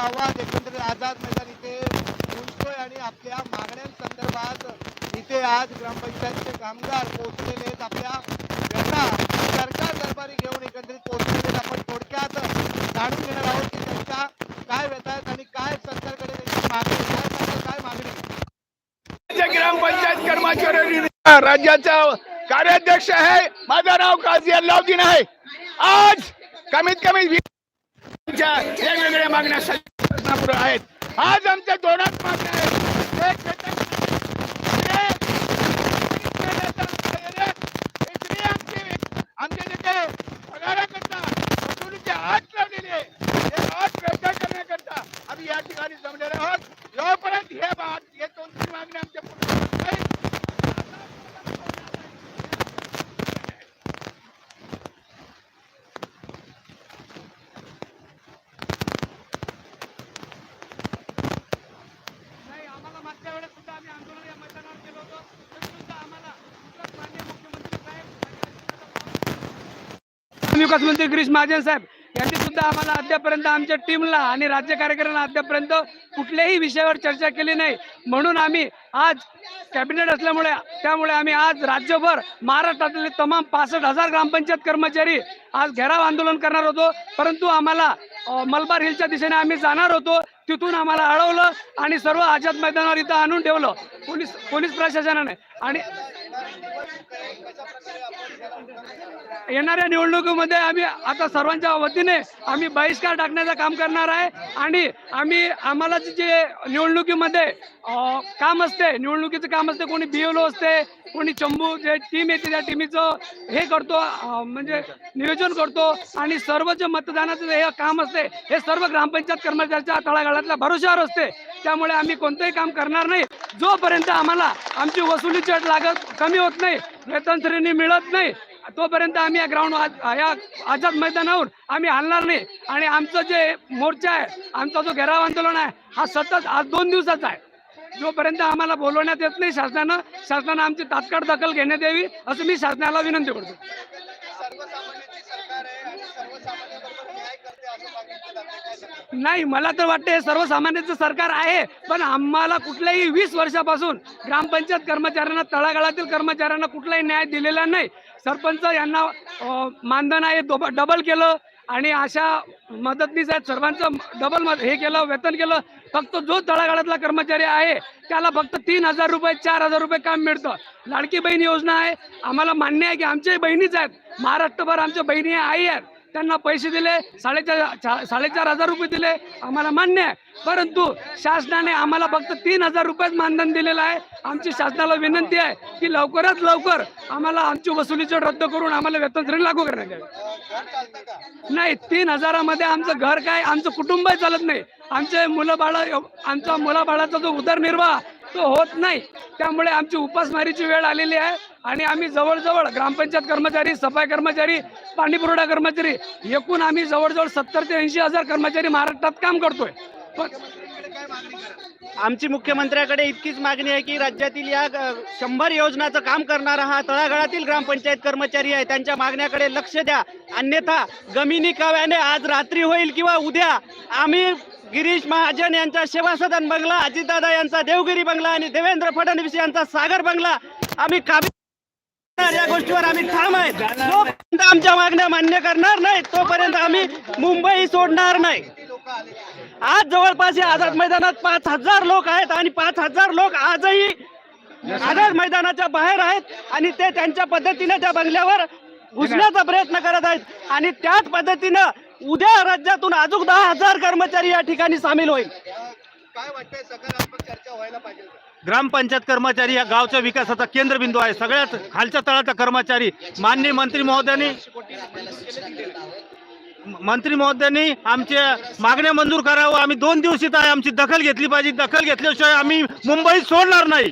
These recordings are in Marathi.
आवाज एकंदरीत आझाद मैदान इथे उंचतोय आणि आपल्या मागण्यांसंदर्भात इथे आज ग्रामपंचायतचे कामगार पोहोचलेले आहेत. आपल्या व्यथा सरकार दरबारी घेऊन एकंदरीत पोहोचलेले आहेत. आपण थोडक्यात जाणून घेणार आहोत की त्यांच्या काय व्यथा आहेत आणि काय सरकारकडे त्यांची मागणी काय काय मागणी? ग्रामपंचायत कर्मचारी राज्याचा कार्याध्यक्ष आहे माझं नाव काझी अल्लाउद्दीन आहे. आज कमीत कमी वेगवेगळ्या मागण्या शासनापुढे आहेत. आज आमच्या दोनच मागण्या आहेत. आमचे जे काही पगाराकरता आठ लावलेले हे आठ करण्याकरता आम्ही या ठिकाणी जमलेले आहोत. जोपर्यंत हे बात हे दोन तीन मागण्या आमच्या पूर्ण होत नाहीत, नाही आम्हाला मागच्या वेळेस सुद्धा आम्ही आंदोलन या मैदानावर केलं होतं तरी सुद्धा आम्हाला कुठलाच माननीय मुख्यमंत्री साहेब विकास मंत्री गिरीश महाजन साहेब यांनी सुद्धा आम्हाला अद्यापर्यंत आमच्या टीमला आणि राज्य कार्यकाऱ्यांना अद्यापर्यंत कुठल्याही विषयावर चर्चा केली नाही. म्हणून आम्ही आज कॅबिनेट असल्यामुळे त्यामुळे आम्ही आज राज्यभर महाराष्ट्रातले तमाम पासष्ट हजार ग्रामपंचायत कर्मचारी आज घेराव आंदोलन करणार होतो. परंतु आम्हाला मलबार हिलच्या दिशेने आम्ही जाणार होतो. तिथून आम्हाला अडवलं आणि सर्व आझाद मैदानावर इथं आणून ठेवलं. पोलीस पोलीस प्रशासनाने. आणि येणाऱ्या निवडणुकीमध्ये आम्ही आता सर्वांच्या वतीने आम्ही बहिष्कार टाकण्याचं काम करणार आहे. आणि आम्ही आम्हाला जे- निवडणुकीमध्ये काम असते निवडणुकीचं काम असते कोणी बिओलो असते कोणी चंबू जे टीम येते त्या टीमीचं हे करतो म्हणजे नियोजन करतो. आणि सर्व जे मतदानाचं जे हे काम असते हे सर्व ग्रामपंचायत कर्मचाऱ्याच्या तळागाळातल्या भरोशावर असते. त्यामुळे आम्ही कोणतंही काम करणार नाही. जोपर्यंत आम्हाला आमची वसुली चट लागत कमी होत नाही वेतन श्रेणी मिळत नाही तोपर्यंत आम्ही या ग्राउंड या आझाद मैदानावर आम्ही हलणार नाही. आणि आमचं जे मोर्चा आहे आमचा जो घेराव आंदोलन आहे हा सतत आज दोन दिवसाचा आहे. जोपर्यंत आम्हाला बोलवण्यात येत नाही शासनानं शासनानं आमची तात्काळ दखल घेण्यात यावी असं मी शासनाला विनंती करतो सर्वसामान्यांची सरकार आहे आणि सर्वसामान्यांबरोबर न्याय करते असं सांगितलं जातं काय सांगता? नाही मला तर वाटतं हे सर्वसामान्यांचं सरकार आहे पण आम्हाला कुठल्याही वीस वर्षापासून ग्रामपंचायत कर्मचाऱ्यांना तळागाळातील कर्मचाऱ्यांना कुठलाही न्याय दिलेला नाही. सरपंच यांना मानधन आहे दोब- डबल केलं आणि अशा मदतनीस आहेत. सर्वांचं डबल मद हे केलं वेतन केलं. फक्त जो तळागाळातला कर्मचारी आहे त्याला फक्त तीन हजार रुपये चार हजार रुपये काम मिळतं. लाडकी बहीण योजना आहे. आम्हाला मान्य आहे की आमच्याही बहिणीच आहेत. महाराष्ट्रभर आमच्या बहिणी आई आहेत. त्यांना पैसे दिले साडेचार साडेचार हजार रुपये दिले आम्हाला मान्य आहे. परंतु शासनाने आम्हाला फक्त तीन हजार रुपयेच मानधन दिलेलं आहे. आमची शासनाला विनंती आहे की लवकरात लवकर आम्हाला आमची वसुलीचं रद्द करून आम्हाला वेतन श्रेणी लागू करण्यात यावी. नाही तीन हजारामध्ये आमचं घर काय आमचं कुटुंबही चालत नाही. आमचे मुलं बाळ आमचा मुलाबाळाचा जो उदरनिर्वाह तो होत नाही. त्यामुळे आमची उपासमारीची वेळ आलेली आहे. आणि आम्ही जवळजवळ ग्रामपंचायत कर्मचारी सफाई कर्मचारी पाणीपुरवठा कर्मचारी एकूण आम्ही जवळजवळ सत्तर ते ऐंशी हजार कर्मचारी महाराष्ट्रात काम करतोय. पण आमची मुख्यमंत्र्याकडे इतकीच मागणी आहे की राज्यातील या शंभर योजनाचं काम करणारा हा तळागाळातील ग्रामपंचायत कर्मचारी आहे. त्यांच्या मागण्याकडे लक्ष द्या. अन्यथा गमिनी काव्याने आज रात्री होईल किंवा उद्या आम्ही गिरीश महाजन यांचा सेवा सदन बंगला अजितदादा यांचा देवगिरी बंगला आणि देवेंद्र फडणवीस यांचा सागर बंगला आम्ही काबी या गोष्टीवर आम्ही ठाम आहे जोपर्यंत आमच्या मागण्या मान्य करणार नाही तोपर्यंत आम्ही मुंबई सोडणार नाही. आज जवळपास या आझाद मैदानात पाच हजार लोक आहेत आणि पाच हजार लोक आजही आझाद मैदानाच्या बाहेर आहेत आणि ते त्यांच्या पद्धतीने त्या बंगल्यावर घुसण्याचा प्रयत्न करत आहेत. आणि त्याच पद्धतीनं उद्या राज्यातून अजून दहा हजार कर्मचारी या ठिकाणी सामील होईल. काय वाटतंय सकारात्मक चर्चा व्हायला पाहिजे का? ग्रामपंचायत कर्मचारी या गावच्या विकासाचा केंद्रबिंदू आहे. सगळ्यात खालच्या तळाचा कर्मचारी. माननीय मंत्री महोदयांनी मंत्री महोदयांनी आमच्या मागण्या मंजूर करावं. आम्ही दोन दिवस इथं आहे. आमची दखल घेतली पाहिजे. दखल घेतल्याशिवाय आम्ही मुंबईत सोडणार नाही.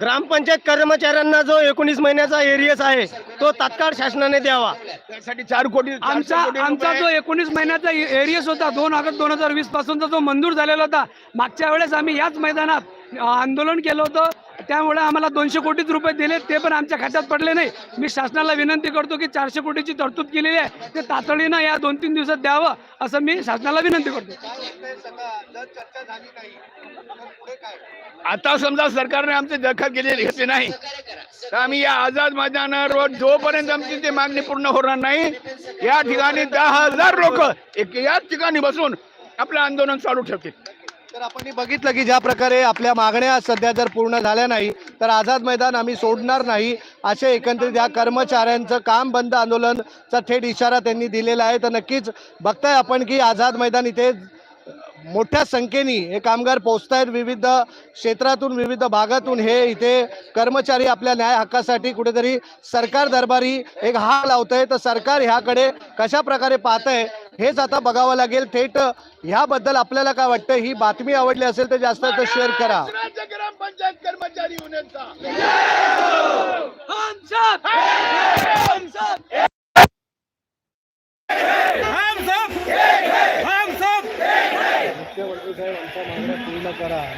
ग्रामपंचायत कर्मचाऱ्यांना जो एकोणीस महिन्याचा एरियस आहे तो तात्काळ शासनाने द्यावा. त्यासाठी चार कोटी आमचा आमचा जो एकोणीस महिन्याचा एरियस होता दोन ऑगस्ट दोन हजार वीस पासूनचा जो मंजूर झालेला होता मागच्या वेळेस आम्ही याच मैदानात आंदोलन केलं होतं. त्यामुळे आम्हाला दोनशे कोटीच रुपये दिले ते पण आमच्या खात्यात पडले नाही. मी शासनाला विनंती करतो की चारशे कोटीची तरतूद केलेली आहे ते तातडीनं या दोन तीन दिवसात द्यावं असं मी शासनाला विनंती करतो. आता समजा सरकारने आमची दखल केलेली घेतली नाही तर आम्ही या आझाद मैदानावर जोपर्यंत आमची ती मागणी पूर्ण होणार नाही या ठिकाणी दहा हजार लोक एक याच ठिकाणी बसून आपलं आंदोलन चालू ठेवतील. तर आपण बघितलं की ज्या प्रकारे आपल्या मागण्या सध्या जर पूर्ण झाल्या नाही तर आझाद मैदान आम्ही सोडणार नाही असे एकंदरीत या कर्मचाऱ्यांचं काम बंद आंदोलनचा थेट इशारा त्यांनी दिलेला आहे. तर नक्कीच बघताय आपण की आझाद मैदान इथे मोठ्या संख्येने हे कामगार पोहोचत आहेत विविध क्षेत्रातून विविध भागातून. हे इथे कर्मचारी आपल्या न्याय हक्कासाठी कुठेतरी सरकार दरबारी एक हाक लावतंय. तर सरकार ह्याकडे कशा प्रकारे पाहतंय हेच आता बघावं लागेल. थेट ह्याबद्दल आपल्याला काय वाटतं ही बातमी आवडली असेल तर जास्त तर शेअर करा. ग्रामपंचायत कर्मचारी युनियनचा. हम सब हम सब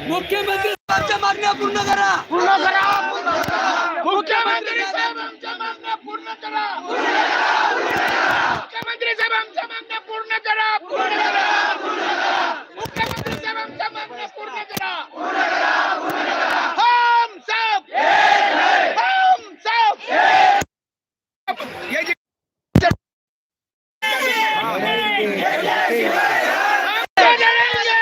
मुख्यमंत्री साहेबांच्या मागण्या पूर्ण करा. मुख्यमंत्री साहेब आमच्या मागण्या पूर्ण करा. मुख्यमंत्री साहेब आमच्या मागण्या पूर्ण करा. मुख्यमंत्री साहेब आमच्या मागण्या पूर्ण करा. हम सब. हम सब. ये जे- हम तो लड़ेंगे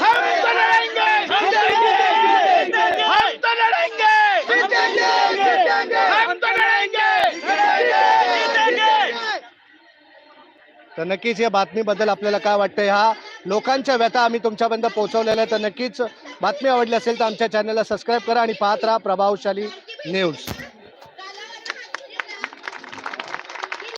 हम तो लड़ेंगे हम तो लड़ेंगे हम तो लड़ेंगे तर नक्कीच या बातमीबद्दल आपल्याला काय वाटतं ह्या लोकांच्या व्यथा आम्ही तुमच्यापर्यंत पोहोचवलेल्या आहेत. तर नक्कीच बातमी आवडली असेल तर आमच्या चॅनलला सबस्क्राईब करा आणि पाहत राहा प्रभावशाली न्यूज